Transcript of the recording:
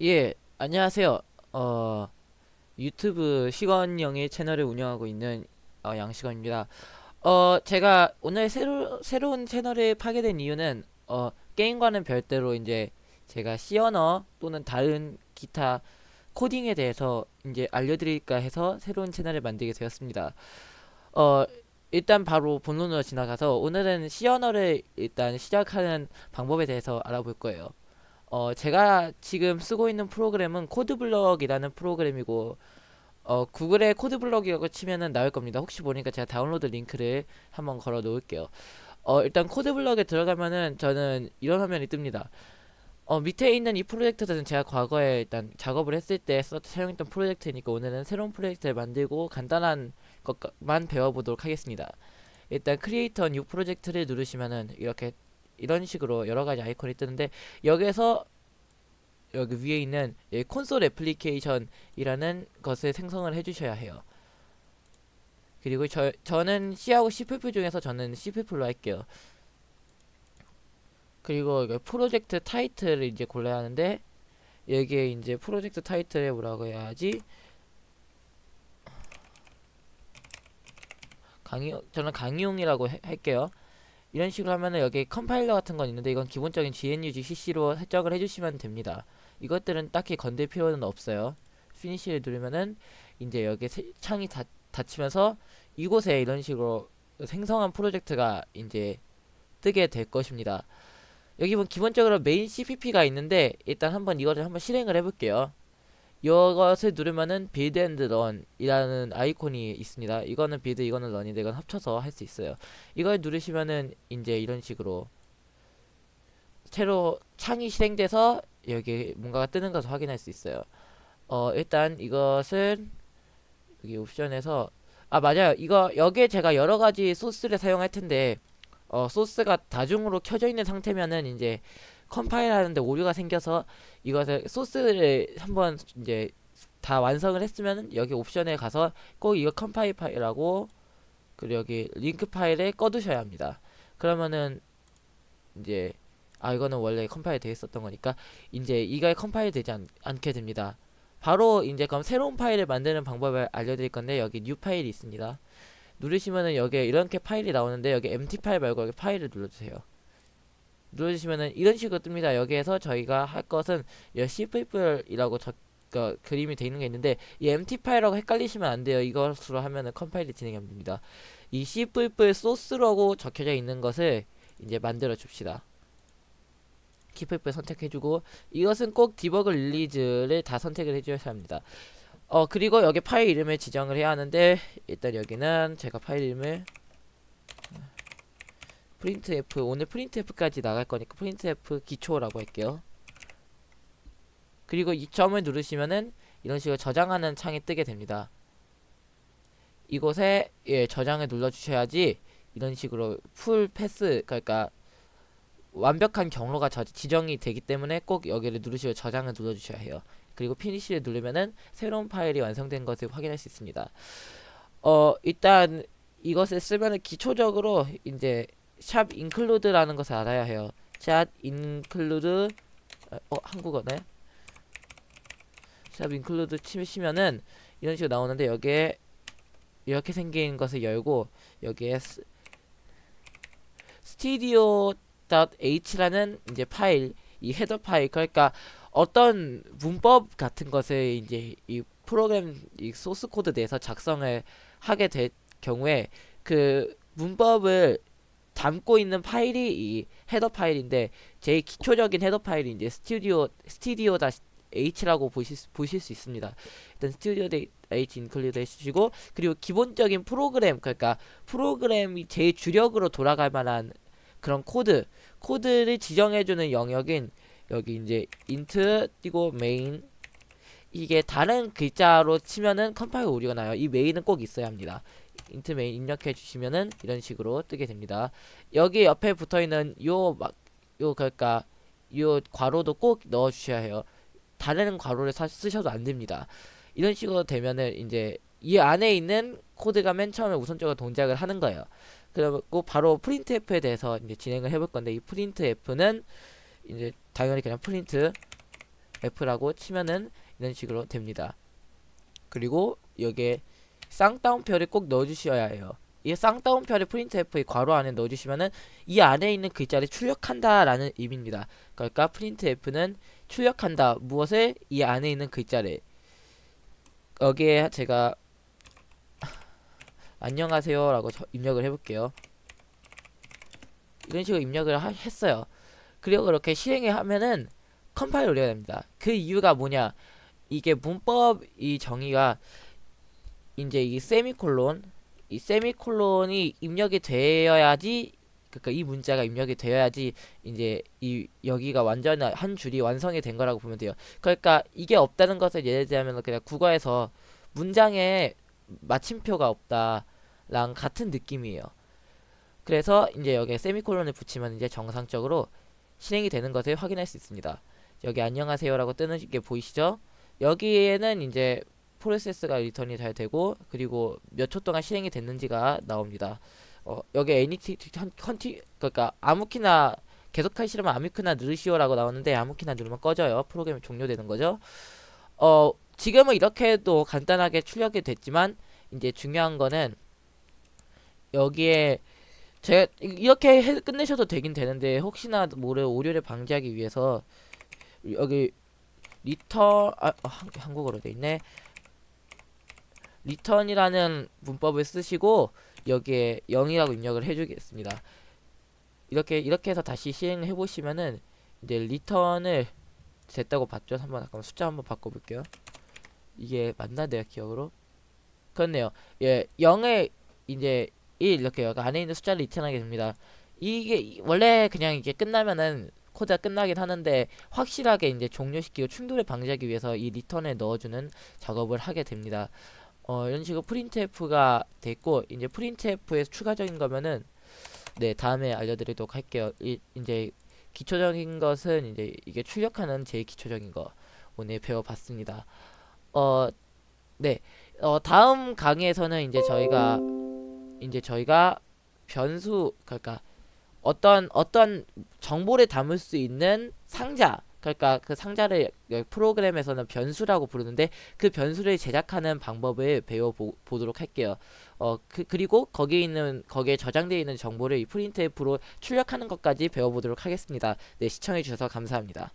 예, 안녕하세요. 어, 유튜브 시건영의 채널을 운영하고 있는 어, 양시건입니다. 어, 제가 오늘 새로, 새로운 채널을 파게 된 이유는 어, 게임과는 별도로 이제 제가 C 언어 또는 다른 기타 코딩에 대해서 이제 알려드릴까 해서 새로운 채널을 만들게 되었습니다. 어, 일단 바로 본론으로 지나가서 오늘은 C 언어를 일단 시작하는 방법에 대해서 알아볼 거예요. 어, 제가 지금 쓰고 있는 프로그램은 코드블럭이라는 프로그램이고, 어, 구글에 코드블럭이라고 치면은 나올 겁니다. 혹시 모르니까 제가 다운로드 링크를 한번 걸어 놓을게요. 어, 일단 코드블럭에 들어가면은 저는 이런 화면이 뜹니다. 어, 밑에 있는 이 프로젝트들은 제가 과거에 일단 작업을 했을 때 써, 사용했던 프로젝트니까 오늘은 새로운 프로젝트를 만들고 간단한 것만 배워보도록 하겠습니다. 일단 크리에이터 뉴 프로젝트를 누르시면은 이렇게 이런 식으로 여러 가지 아이콘이 뜨는데 여기에서 여기 위에 있는 이 콘솔 애플리케이션이라는 것을 생성을 해주셔야 해요. 그리고 저 저는 C하고 C++ 중에서 저는 C++로 할게요. 그리고 프로젝트 타이틀을 이제 골라야 하는데 여기에 이제 프로젝트 타이틀에 뭐라고 해야지 강의 저는 강의용이라고 해- 할게요. 이런 식으로 하면은 여기 컴파일러 같은 건 있는데 이건 기본적인 GNUG CC로 설정을 해주시면 됩니다. 이것들은 딱히 건들 필요는 없어요. 피니시를 누르면은 이제 여기 세- 창이 닫, 닫히면서 이곳에 이런 식으로 생성한 프로젝트가 이제 뜨게 될 것입니다. 여기 보면 기본적으로 메인 CPP가 있는데 일단 한번 이거를 한번 실행을 해볼게요. 이것을 누르면은 빌드 앤드 런이라는 아이콘이 있습니다. 이거는 빌드, 이거는 런인데 이건 합쳐서 할 수 있어요. 이걸 누르시면은 이제 이런 식으로 새로 창이 실행돼서 여기 뭔가가 뜨는 것을 확인할 수 있어요. 어 일단 이것은 여기 옵션에서 아 맞아요. 이거 여기에 제가 여러 가지 소스를 사용할 텐데 어 소스가 다중으로 켜져 있는 상태면은 이제 컴파일 하는데 오류가 생겨서 이것을 소스를 한번 이제 다 완성을 했으면 여기 옵션에 가서 꼭 이거 컴파일 파일하고 그리고 여기 링크 파일에 꺼두셔야 합니다. 그러면은 이제 아 이거는 원래 컴파일 돼 있었던 거니까 이제 이가 컴파일 되지 않, 않게 됩니다. 바로 이제 그럼 새로운 파일을 만드는 방법을 알려드릴 건데 여기 뉴 파일이 있습니다. 누르시면은 여기에 이렇게 파일이 나오는데 여기 empty 파일 말고 여기 파일을 눌러주세요. 눌러주시면은 이런 식으로 뜹니다. 여기에서 저희가 할 것은 이 C++이라고 적, 그, 그림이 되어 있는 게 있는데 이 empty 파일하고 헷갈리시면 안 돼요. 이것으로 하면은 컴파일이 진행이 됩니다. 이 C++ 소스라고 적혀져 있는 것을 이제 만들어 줍시다. 키플 선택해주고 이것은 꼭 디버그 릴리즈를 다 선택을 해주셔야 합니다. 어 그리고 여기 파일 이름을 지정을 해야 하는데 일단 여기는 제가 파일 이름을 printf 오늘 printf까지 나갈 거니까 printf 기초라고 할게요. 그리고 이 점을 누르시면은 이런 식으로 저장하는 창이 뜨게 됩니다. 이곳에 예, 저장을 눌러 주셔야지 이런 식으로 풀 패스 그러니까 완벽한 경로가 저, 지정이 되기 때문에 꼭 여기를 누르시고 저장을 눌러 주셔야 해요. 그리고 피니시를 누르면은 새로운 파일이 완성된 것을 확인할 수 있습니다. 어 일단 이것을 쓰면은 기초적으로 이제 샵 include라는 것을 알아야 해요. 샵 include 어 한국어네. 샵 include 치시면은 이런 식으로 나오는데 여기에 이렇게 생긴 것을 열고 여기에 스, studio.h라는 이제 파일 이 헤더 파일 그러니까 어떤 문법 같은 것을 이제 이 프로그램 이 소스 코드 내에서 작성을 하게 될 경우에 그 문법을 담고 있는 파일이 이 헤더 파일인데 제일 기초적인 헤더 파일이 이제 스튜디오 스튜디오 h라고 보실 수, 보실 수 있습니다. 일단 스튜디오 h 인클루드 해주시고 그리고 기본적인 프로그램 그러니까 프로그램이 제일 주력으로 돌아갈 만한 그런 코드 코드를 지정해주는 영역인 여기 이제 int 띄고 main 이게 다른 글자로 치면은 컴파일 오류가 나요. 이 메인은 꼭 있어야 합니다. Int main 입력해 주시면은 이런 식으로 뜨게 됩니다. 여기 옆에 붙어 있는 요 막 요 그러니까 요 괄호도 꼭 넣어 주셔야 해요. 다른 괄호를 사, 쓰셔도 안 됩니다. 이런 식으로 되면은 이제 이 안에 있는 코드가 맨 처음에 우선적으로 동작을 하는 거예요. 그리고 바로 printf에 대해서 이제 진행을 해볼 건데 이 printf는 이제 당연히 그냥 프린트 F라고 치면은 이런 식으로 됩니다. 그리고 여기에 쌍따옴표를 꼭 넣어주셔야 해요. 이 쌍따옴표를 프린트F의 괄호 안에 넣어주시면은 이 안에 있는 글자를 출력한다라는 의미입니다. 그러니까 printf는 출력한다 무엇을 이 안에 있는 글자를 여기에 제가 안녕하세요라고 저- 입력을 해볼게요. 이런 식으로 입력을 하- 했어요. 그리고 그렇게 실행을 하면은 컴파일 올려야 됩니다. 그 이유가 뭐냐? 이게 문법 이 정의가 이제 이 세미콜론 이 세미콜론이 입력이 되어야지 그러니까 이 문자가 입력이 되어야지 이제 이 여기가 완전 한 줄이 완성이 된 거라고 보면 돼요. 그러니까 이게 없다는 것을 예를 들자면 그냥 국어에서 문장에 마침표가 없다랑 같은 느낌이에요. 그래서 이제 여기에 세미콜론을 붙이면 이제 정상적으로 실행이 되는 것을 확인할 수 있습니다. 여기 안녕하세요라고 뜨는 게 보이시죠? 여기에는 이제 프로세스가 리턴이 잘 되고 그리고 몇 초 동안 실행이 됐는지가 나옵니다. 어, 여기 anyt 컨티 그러니까 아무 키나 계속 하시려면 아무 키나 누르시오라고 나오는데 아무 키나 누르면 꺼져요. 프로그램이 종료되는 거죠. 어, 지금은 이렇게도 간단하게 출력이 됐지만 이제 중요한 거는 여기에 제가 이- 이렇게 해, 끝내셔도 되긴 되는데 혹시나 모를 오류를 방지하기 위해서 여기 리턴 아 어, 한, 한국어로 돼 있네. 리턴이라는 문법을 쓰시고 여기에 0이라고 입력을 해주겠습니다. 이렇게 이렇게 해서 다시 실행해 보시면은 이제 리턴을 됐다고 봤죠. 한번 잠깐 숫자 한번 바꿔볼게요. 이게 맞나 내가 기억으로? 그렇네요. 예, 0에 이제 1 이렇게 여기 안에 있는 숫자를 리턴하게 됩니다. 이게 이- 원래 그냥 이게 끝나면은 코드가 끝나긴 하는데 확실하게 이제 종료시키고 충돌을 방지하기 위해서 이 리턴에 넣어주는 작업을 하게 됩니다. 어, 이런 식으로 printf가 됐고 이제 printf에서 추가적인 거면은 네 다음에 알려드리도록 할게요. 이, 이제 기초적인 것은 이제 이게 출력하는 제일 기초적인 거 오늘 배워봤습니다. 어, 네, 어, 다음 강의에서는 이제 저희가 이제 저희가 변수 그러니까 어떤 어떤 정보를 담을 수 있는 상자 그러니까 그 상자를 프로그램에서는 변수라고 부르는데 그 변수를 제작하는 방법을 배워 보, 보도록 할게요. 어 그, 그리고 거기에 있는 거기에 저장되어 있는 정보를 이 프린트F로 출력하는 것까지 배워보도록 하겠습니다. 네 시청해 주셔서 감사합니다.